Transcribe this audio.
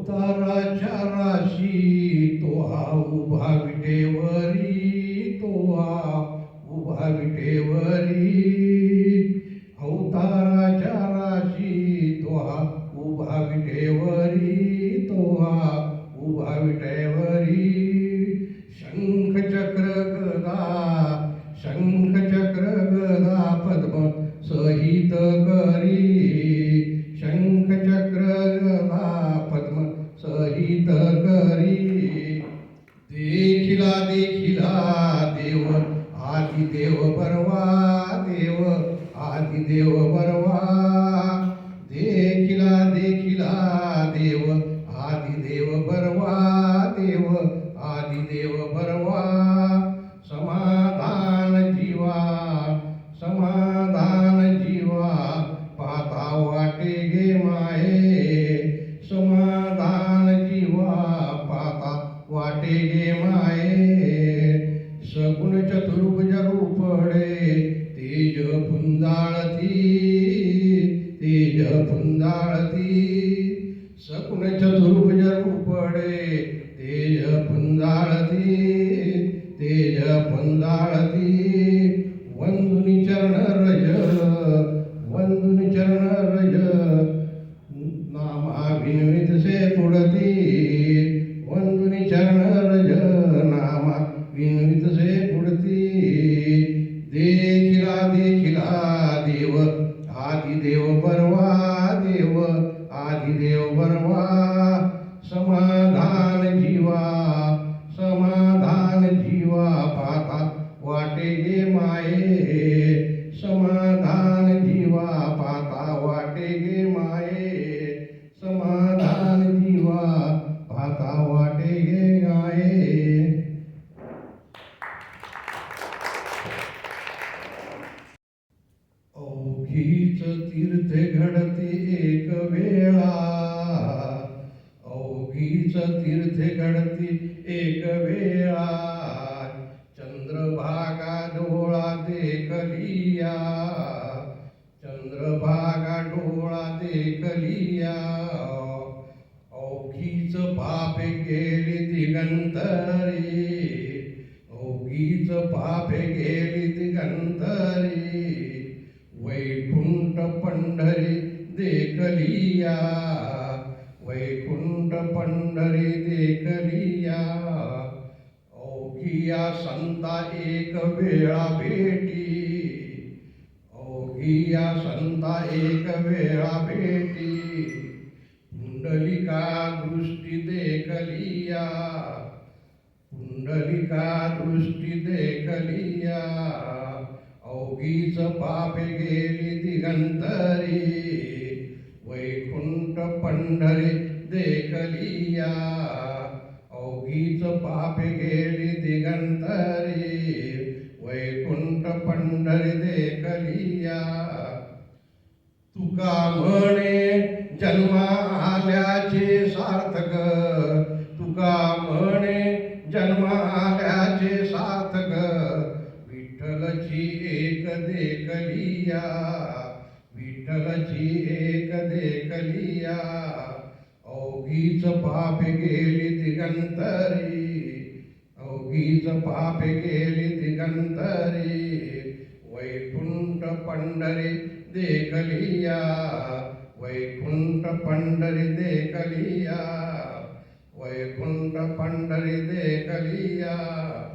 अवताराच्या राशी तो हा उभा विटेवरी तो हा उभा विटेवरी. अवताराच्या राशी तो हा उभा विटेवरी तो हा उभा विटेवरी. शंख चक्र गदा शंख चक्र गदा पद्म सहित करी. करी देखिला देखिला देव आदि देव परवा देव आदि देव परवा. सगुण चतुर्भुज पडे तेज पुंजाळती तेज पुंजाळती वंदुनी चरण रज वंदुनी चरण रज. नामाभिनवित से पुडती वंदुनी चरण रज नामा विनवित से पुडती. देखिला देखिला देव आदि देव अवघीच तीर्थ घडती एक वेळा. अवघीच तीर्थ घडती एक वेळा. चंद्रभागा डोळा देखलिया. चंद्रभागा डोळा देखलिया. अवघीच पापे गेली दिगंतरी. अवघीच पापे गेली दिगंतरी. देखलिया वैकुंठ पंढरी देखलिया औघिया संता एक वेळा भेटी औघिया संता एक वेळा भेटी पुंडलिका दृष्टी देखलिया पुंडलिका दृष्टी देखलिया अवघीच पापे गेली दिगंतरी. वैकुंठ पंढरी देखलिया अवघीच पापे गेली दिगंतरी. वैकुंठ पंढरी देखलिया तुका म्हणे जन्मा आल्याचे सार्थक. तुका म्हणे जन्मा आल्याचे सार्थक. विठ्ठलची एक देखलिया. विठ्ठलची एक देखलिया. अवघीच पाप गेली दिगंतरी. अवघीच पाप गेली दिगंतरी. वैकुंठ पंढरी देखलिया. वैकुंठ पंढरी देखलिया. वैकुंठ पंढरी देखलिया.